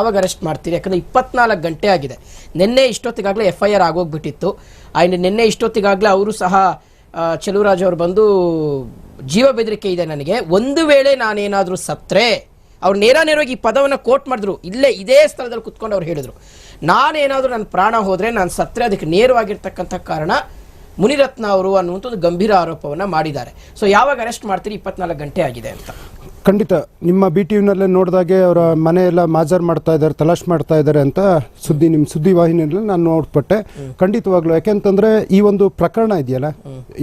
ಅವಾಗ ಅರೆಸ್ಟ್ ಮಾಡ್ತೀರಿ. ಯಾಕಂದ್ರೆ ಇಪ್ಪತ್ನಾಲ್ಕು ಗಂಟೆ ಆಗಿದೆ. ನಿನ್ನೆ ಇಷ್ಟೊತ್ತಿಗಾಗಲೇ ಎಫ್ ಐ ಆರ್ ಆಗೋಗ್ಬಿಟ್ಟಿತ್ತು. ಆ್ಯಂಡ್ ನಿನ್ನೆ ಇಷ್ಟೊತ್ತಿಗಾಗಲೇ ಅವರು ಸಹ ಚಲುವರಾಜ್ ಅವರು ಬಂದು ಜೀವ ಬೆದರಿಕೆ ಇದೆ ನನಗೆ. ಒಂದು ವೇಳೆ ನಾನೇನಾದರೂ ಸತ್ರೆ ಅವ್ರು ನೇರ ನೇರವಾಗಿ ಈ ಪದವನ್ನು ಕೋಟ್ ಮಾಡಿದ್ರು. ಇಲ್ಲೇ ಇದೇ ಸ್ಥಳದಲ್ಲಿ ಕುತ್ಕೊಂಡು ಅವ್ರು ಹೇಳಿದ್ರು. ನಾನೇನಾದರೂ ನನ್ನ ಪ್ರಾಣ ಹೋದರೆ ನಾನು ಸತ್ರೆ ಅದಕ್ಕೆ ನೇರವಾಗಿರ್ತಕ್ಕಂಥ ಕಾರಣ ಮುನಿರತ್ನ ಅವರು ಅನ್ನುವಂಥ ಒಂದು ಗಂಭೀರ ಆರೋಪವನ್ನು ಮಾಡಿದ್ದಾರೆ. ಸೊ ಯಾವಾಗ ಅರೆಸ್ಟ್ ಮಾಡ್ತೀರಿ? ಇಪ್ಪತ್ನಾಲ್ಕು ಗಂಟೆ ಆಗಿದೆ ಅಂತ. ಖಂಡಿತ ನಿಮ್ಮ ಬಿ ಟಿ ವಿನಲ್ಲೇ ನೋಡಿದಾಗೆ ಅವರ ಮನೆಯೆಲ್ಲ ಎಲ್ಲ ಮಾಜರ್ ಮಾಡ್ತಾ ಇದ್ದಾರೆ ತಲಾಶ್ ಮಾಡ್ತಾ ಇದ್ದಾರೆ ಅಂತ ಸುದ್ದಿ ನಿಮ್ಮ ಸುದ್ದಿ ವಾಹಿನಿಯಲ್ಲಿ ನಾನು ನೋಡ್ಪಟ್ಟೆ. ಖಂಡಿತವಾಗ್ಲೂ ಯಾಕೆಂತಂದ್ರೆ ಈ ಒಂದು ಪ್ರಕರಣ ಇದೆಯಲ್ಲ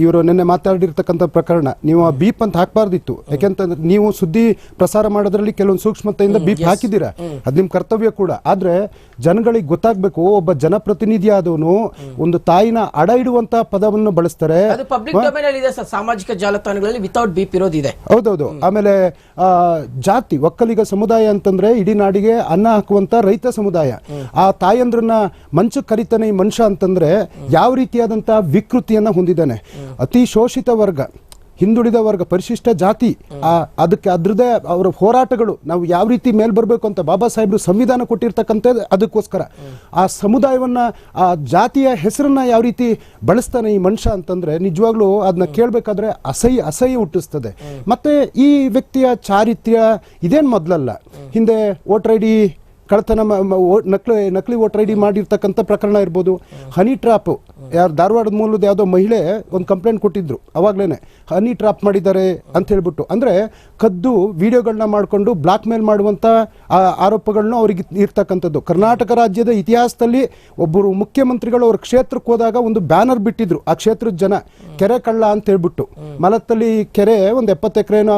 ಇವರು ನಿನ್ನೆ ಮಾತಾಡಿರ್ತಕ್ಕಂಥ ಪ್ರಕರಣ ನೀವು ಆ ಬೀಪ್ ಅಂತ ಹಾಕಬಾರ್ದಿತ್ತು. ಯಾಕೆಂತಂದ್ರೆ ನೀವು ಸುದ್ದಿ ಪ್ರಸಾರ ಮಾಡೋದ್ರಲ್ಲಿ ಕೆಲವೊಂದು ಸೂಕ್ಷ್ಮತೆಯಿಂದ ಬೀಪ್ ಹಾಕಿದ್ದೀರಾ? ಅದು ನಿಮ್ಮ ಕರ್ತವ್ಯ ಕೂಡ. ಆದ್ರೆ ಜನಗಳಿಗೆ ಗೊತ್ತಾಗ್ಬೇಕು ಒಬ್ಬ ಜನಪ್ರತಿನಿಧಿ ಆದವನು ಒಂದು ತಾಯಿನ ಅಡ ಇಡುವಂತ ಪದವನ್ನು ಬಳಸ್ತಾರೆ. ಸಾಮಾಜಿಕ ಜಾಲತಾಣಗಳಲ್ಲಿ ವಿತೌಟ್ ಬೀಪ್ ಇರೋದಿದೆ. ಹೌದೌದು. ಆಮೇಲೆ ಜಾತಿ, ಒಕ್ಕಲಿಗ ಸಮುದಾಯ ಅಂತಂದ್ರೆ ಇಡೀ ನಾಡಿಗೆ ಅನ್ನ ಹಾಕುವಂತ ರೈತ ಸಮುದಾಯ. ಆ ತಾಯಂದ್ರನ್ನ ಮಂಚು ಕರಿತಾನೆ ಈ ಮನುಷ್ಯ ಅಂತಂದ್ರೆ ಯಾವ ರೀತಿಯಾದಂತಹ ವಿಕೃತಿಯನ್ನ ಹೊಂದಿದ್ದಾನೆ. ಅತಿ ಶೋಷಿತ ವರ್ಗ. ಹಿಂದುಳಿದ ವರ್ಗ, ಪರಿಶಿಷ್ಟ ಜಾತಿ ಅದಕ್ಕೆ ಅದ್ರದೇ ಅವರ ಹೋರಾಟಗಳು, ನಾವು ಯಾವ ರೀತಿ ಮೇಲ್ ಬರಬೇಕು ಅಂತ ಬಾಬಾ ಸಾಹೇಬ್ರು ಸಂವಿಧಾನ ಕೊಟ್ಟಿರ್ತಕ್ಕಂಥದ್ದು ಅದಕ್ಕೋಸ್ಕರ. ಆ ಸಮುದಾಯವನ್ನ, ಆ ಜಾತಿಯ ಹೆಸರನ್ನ ಯಾವ ರೀತಿ ಬಳಸ್ತಾನೆ ಈ ಮನುಷ್ಯ ಅಂತಂದ್ರೆ, ನಿಜವಾಗ್ಲೂ ಅದನ್ನ ಕೇಳಬೇಕಾದ್ರೆ ಅಸಹ್ಯ ಅಸಹ್ಯ ಹುಟ್ಟಿಸ್ತದೆ. ಮತ್ತೆ ಈ ವ್ಯಕ್ತಿಯ ಚಾರಿತ್ರ್ಯ ಇದೇನು ಮೊದಲಲ್ಲ. ಹಿಂದೆ ವೋಟರ್ ಐ ಡಿ ಓ- ನಕಲಿ ನಕಲಿ ವೋಟರ್ ಐ ಡಿ ಮಾಡಿರ್ತಕ್ಕಂಥ ಪ್ರಕರಣ ಇರ್ಬೋದು. ಹನಿ ಟ್ರಾಪ್ ಯಾರು ಧಾರವಾಡದ ಮೂಲದ ಯಾವುದೋ ಮಹಿಳೆ ಒಂದು ಕಂಪ್ಲೇಂಟ್ ಕೊಟ್ಟಿದ್ರು ಅವಾಗಲೇ ಹನಿ ಟ್ರಾಪ್ ಮಾಡಿದ್ದಾರೆ ಅಂತ ಹೇಳ್ಬಿಟ್ಟು. ಅಂದ್ರೆ ಕದ್ದು ವಿಡಿಯೋಗಳನ್ನ ಮಾಡಿಕೊಂಡು ಬ್ಲಾಕ್ ಮೇಲ್ ಮಾಡುವಂತ, ಆ ಆರೋಪಗಳನ್ನ ಅವ್ರಿಗೆ ಇರ್ತಕ್ಕಂಥದ್ದು. ಕರ್ನಾಟಕ ರಾಜ್ಯದ ಇತಿಹಾಸದಲ್ಲಿ ಒಬ್ಬರು ಮುಖ್ಯಮಂತ್ರಿಗಳು ಅವ್ರ ಕ್ಷೇತ್ರಕ್ಕೆ ಹೋದಾಗ ಒಂದು ಬ್ಯಾನರ್ ಬಿಟ್ಟಿದ್ರು, ಆ ಕ್ಷೇತ್ರದ ಜನ. ಕೆರೆ ಕಳ್ಳ ಅಂತ ಹೇಳ್ಬಿಟ್ಟು. ಮಲತ್ತಲ್ಲಿ ಕೆರೆ ಒಂದು ಎಪ್ಪತ್ತು ಎಕರೆನ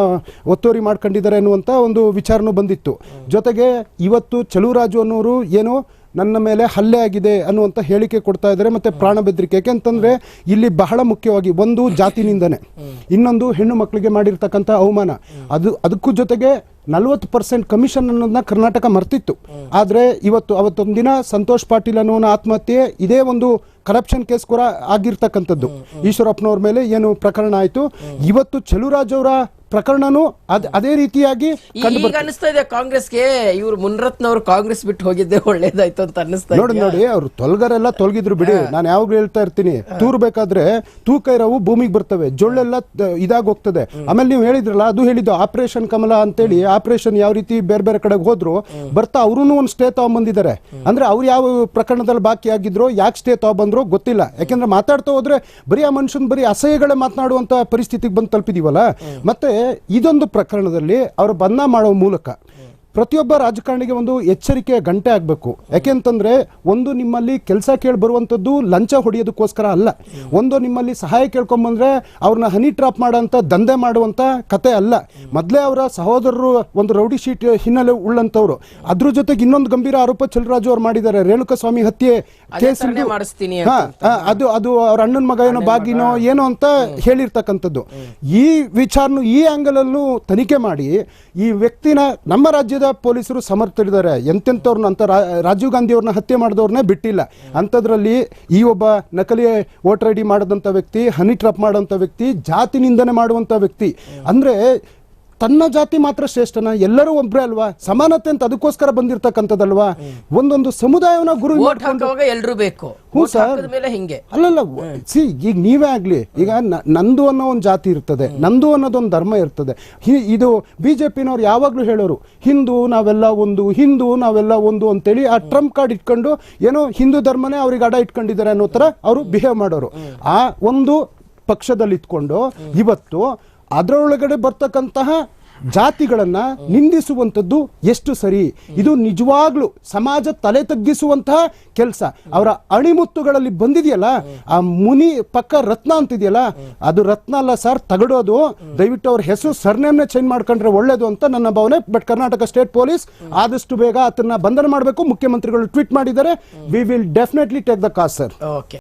ಒತ್ತುವರಿ ಮಾಡ್ಕೊಂಡಿದ್ದಾರೆ ಅನ್ನುವಂಥ ಒಂದು ವಿಚಾರನೂ ಬಂದಿತ್ತು. ಜೊತೆಗೆ ಇವತ್ತು ಚಲುವರಾಜು ಅನ್ನೋರು ಏನು ನನ್ನ ಮೇಲೆ ಹಲ್ಲೆ ಆಗಿದೆ ಅನ್ನುವಂತ ಹೇಳಿಕೆ ಕೊಡ್ತಾ ಇದ್ದಾರೆ ಮತ್ತೆ ಪ್ರಾಣ ಬೆದರಿಕೆ ಯಾಕೆಂತಂದ್ರೆ ಇಲ್ಲಿ ಬಹಳ ಮುಖ್ಯವಾಗಿ ಒಂದು ಜಾತಿನಿಂದನೆ. ಇನ್ನೊಂದು ಹೆಣ್ಣು ಮಕ್ಕಳಿಗೆ ಮಾಡಿರ್ತಕ್ಕಂಥ ಅವಮಾನ. ಅದು ಅದಕ್ಕೂ ಜೊತೆಗೆ ನಲ್ವತ್ತು ಪರ್ಸೆಂಟ್ ಕಮಿಷನ್ ಅನ್ನೋದನ್ನ ಕರ್ನಾಟಕ ಮರ್ತಿತ್ತು. ಆದರೆ ಇವತ್ತು ಅವತ್ತೊಂದು ದಿನ ಸಂತೋಷ್ ಪಾಟೀಲ್ ಅನ್ನೋನ ಆತ್ಮಹತ್ಯೆ ಇದೇ ಒಂದು ಕರಪ್ಷನ್ ಕೇಸ್ ಕೂಡ ಆಗಿರ್ತಕ್ಕಂಥದ್ದು. ಈಶ್ವರಪ್ಪನವ್ರ ಮೇಲೆ ಏನು ಪ್ರಕರಣ ಆಯಿತು? ಇವತ್ತು ಚಲುರಾಜ್ ಅವರ ಪ್ರಕರಣನೂ ಅದ್ ಅದೇ ರೀತಿಯಾಗಿ ಈಗ ಅನಿಸ್ತಾ ಇದೆ ಕಾಂಗ್ರೆಸ್ಗೆ ಇವರು ಮುನ್ರತ್ನ ಅವರು ಕಾಂಗ್ರೆಸ್ ಬಿಟ್ಟು ಹೋಗಿದ್ದೆ ಒಳ್ಳೇದಾಯ್ತು ಅಂತ ಅನಿಸ್ತಾ ನೋಡಿ ನೋಡಿ ಅವ್ರು ತೊಲ್ಗರೆಲ್ಲ ತೊಲಗಿದ್ರು ಬಿಡಿ. ನಾನು ಯಾವಾಗ ಹೇಳ್ತಾ ಇರ್ತೀನಿ ತೂರ್ಬೇಕಾದ್ರೆ ತೂಕ ಇರೋವು ಭೂಮಿಗೆ ಬರ್ತವೆ. ಜೊಳ್ಳೆಲ್ಲ ಇದಾಗ ಹೋಗ್ತದೆ ಆಮೇಲೆ ನೀವು ಹೇಳಿದ್ರಲ್ಲ ಅದು ಹೇಳಿದ್ದು ಆಪರೇಷನ್ ಕಮಲ ಅಂತೇಳಿ ಆಪರೇಷನ್ ಯಾವ ರೀತಿ ಬೇರೆ ಬೇರೆ ಕಡೆಗೆ ಹೋದ್ರು ಬರ್ತಾ ಅವ್ರೂ ಒಂದು ಸ್ಟೇ ತಗೊಂಬಂದಿದ್ದಾರೆ. ಅಂದ್ರೆ ಅವ್ರು ಯಾವ ಪ್ರಕರಣದಲ್ಲಿ ಬಾಕಿ ಆಗಿದ್ರು ಯಾಕೆ ಸ್ಟೇ ತಗೊಂಬಂದ್ರು ಗೊತ್ತಿಲ್ಲ. ಯಾಕೆಂದ್ರೆ ಮಾತಾಡ್ತಾ ಹೋದ್ರೆ ಬರೀ ಆ ಮನುಷ್ಯನ್ ಬರೀ ಅಸಹ್ಯಗಳೇ ಮಾತನಾಡುವಂತ ಪರಿಸ್ಥಿತಿಗೆ ಬಂದು ತಲುಪಿದೀವಲ್ಲ? ಮತ್ತೆ ಇದೊಂದು ಪ್ರಕರಣದಲ್ಲಿ ಅವರು ಬಂಧನ ಮಾಡುವ ಮೂಲಕ ಪ್ರತಿಯೊಬ್ಬ ರಾಜಕಾರಣಿಗೆ ಒಂದು ಎಚ್ಚರಿಕೆ ಗಂಟೆ ಆಗಬೇಕು. ಯಾಕೆಂತಂದ್ರೆ ಒಂದು ನಿಮ್ಮಲ್ಲಿ ಕೆಲಸ ಕೇಳಿ ಬರುವಂಥದ್ದು ಲಂಚ ಹೊಡೆಯೋದಕ್ಕೋಸ್ಕರ ಅಲ್ಲ. ಒಂದು ನಿಮ್ಮಲ್ಲಿ ಸಹಾಯ ಕೇಳ್ಕೊಂಬಂದ್ರೆ ಅವ್ರನ್ನ ಹನಿ ಟ್ರಾಪ್ ಮಾಡೋಂಥ ದಂಧೆ ಮಾಡುವಂತ ಕತೆ ಅಲ್ಲ. ಮೊದಲೇ ಅವರ ಸಹೋದರರು ಒಂದು ರೌಡಿ ಶೀಟ್ ಹಿನ್ನೆಲೆ ಉಳ್ಳಂಥವ್ರು ಅದ್ರ ಜೊತೆಗೆ ಇನ್ನೊಂದು ಗಂಭೀರ ಆರೋಪ ಚಲರಾಜು ಅವ್ರು ಮಾಡಿದ್ದಾರೆ. ರೇಣುಕಾಸ್ವಾಮಿ ಹತ್ಯೆ ಕೇಸ್ ಅದು ಅದು ಅವ್ರ ಅಣ್ಣನ ಮಗ ಏನೋ ಬಾಗಿನೋ ಏನೋ ಅಂತ ಹೇಳಿರ್ತಕ್ಕಂಥದ್ದು. ಈ ವಿಚಾರನು ಈ ಆ್ಯಂಗಲಲ್ಲೂ ತನಿಖೆ ಮಾಡಿ ಈ ವ್ಯಕ್ತಿನ ನಮ್ಮ ರಾಜ್ಯದ ಪೊಲೀಸರು ಸಮರ್ಥರಿದ್ದಾರೆ. ಎಂತೆಂಥವ್ರನ್ನ ಅಂತ ರಾಜೀವ್ ಗಾಂಧಿ ಅವ್ರನ್ನ ಹತ್ಯೆ ಮಾಡಿದವ್ರನ್ನೇ ಬಿಟ್ಟಿಲ್ಲ. ಅಂಥದ್ರಲ್ಲಿ ಈ ಒಬ್ಬ ನಕಲಿ ವೋಟರ್ ಐ ಡಿ ಮಾಡಿದಂಥ ವ್ಯಕ್ತಿ, ಹನಿ ಟ್ರಾಪ್ ಮಾಡೋಂಥ ವ್ಯಕ್ತಿ ಜಾತಿ ನಿಂದನೆ ಮಾಡುವಂಥ ವ್ಯಕ್ತಿ. ಅಂದ್ರೆ ತನ್ನ ಜಾತಿ ಮಾತ್ರ ಶ್ರೇಷ್ಠನ? ಎಲ್ಲರೂ ಒಬ್ರೇ ಅಲ್ವಾ? ಸಮಾನತೆ ಅಂತ ಅದಕ್ಕೋಸ್ಕರ ಬಂದಿರ್ತಕ್ಕಂಥದ್ದಲ್ವಾ? ಒಂದೊಂದು ಸಮುದಾಯವನ್ನ ಗುರು ಎಲ್ಲರೂ ಬೇಕು. ಹ್ಞೂ ಸರ್. ಹಿಂಗೆ. ಅಲ್ಲಲ್ಲ ಸಿ ಈಗ ನೀವೇ ಆಗ್ಲಿ ಈಗ ನಂದು ಅನ್ನೋ ಒಂದು ಜಾತಿ ಇರ್ತದೆ ನಂದು ಅನ್ನೋದೊಂದು ಧರ್ಮ ಇರ್ತದೆ. ಇದು ಬಿ ಜೆ ಪಿನವ್ರು ಯಾವಾಗಲೂ ಹೇಳೋರು ಹಿಂದೂ ನಾವೆಲ್ಲ ಒಂದು ಹಿಂದೂ ನಾವೆಲ್ಲ ಒಂದು ಅಂತೇಳಿ ಆ ಟ್ರಂಪ್ ಕಾರ್ಡ್ ಇಟ್ಕೊಂಡು ಏನೋ ಹಿಂದೂ ಧರ್ಮನೇ ಅವ್ರಿಗೆ ಅಡ ಇಟ್ಕೊಂಡಿದ್ದಾರೆ ಅನ್ನೋ ಥರ ಅವರು ಬಿಹೇವ್ ಮಾಡೋರು. ಆ ಒಂದು ಪಕ್ಷದಲ್ಲಿ ಇಟ್ಕೊಂಡು ಇವತ್ತು ಅದರೊಳಗಡೆ ಬರ್ತಕ್ಕಂತಹ ಜಾತಿಗಳನ್ನ ನಿಂದಿಸುವಂಥದ್ದು ಎಷ್ಟು ಸರಿ? ಇದು ನಿಜವಾಗ್ಲೂ ಸಮಾಜ ತಲೆ ತಗ್ಗಿಸುವಂತಹ ಕೆಲಸ. ಅವರ ಅಣಿಮುತ್ತುಗಳಲ್ಲಿ ಬಂದಿದೆಯಲ್ಲ, ಆ ಮುನಿ ಪಕ್ಕ ರತ್ನ ಅಂತಿದೆಯಲ್ಲ, ಅದು ರತ್ನ ಅಲ್ಲ ಸರ್, ತಗಡೋದು. ದಯವಿಟ್ಟು ಅವ್ರ ಹೆಸರು, ಸರ್ನೇಮ್ನೇ ಚೇಂಜ್ ಮಾಡ್ಕೊಂಡ್ರೆ ಒಳ್ಳೇದು ಅಂತ ನನ್ನ ಭಾವನೆ. ಬಟ್ ಕರ್ನಾಟಕ ಸ್ಟೇಟ್ ಪೊಲೀಸ್ ಆದಷ್ಟು ಬೇಗ ಅದನ್ನ ಬಂಧನ ಮಾಡಬೇಕು. ಮುಖ್ಯಮಂತ್ರಿಗಳು ಟ್ವೀಟ್ ಮಾಡಿದ್ದಾರೆ. We will definitely take the cause sir okay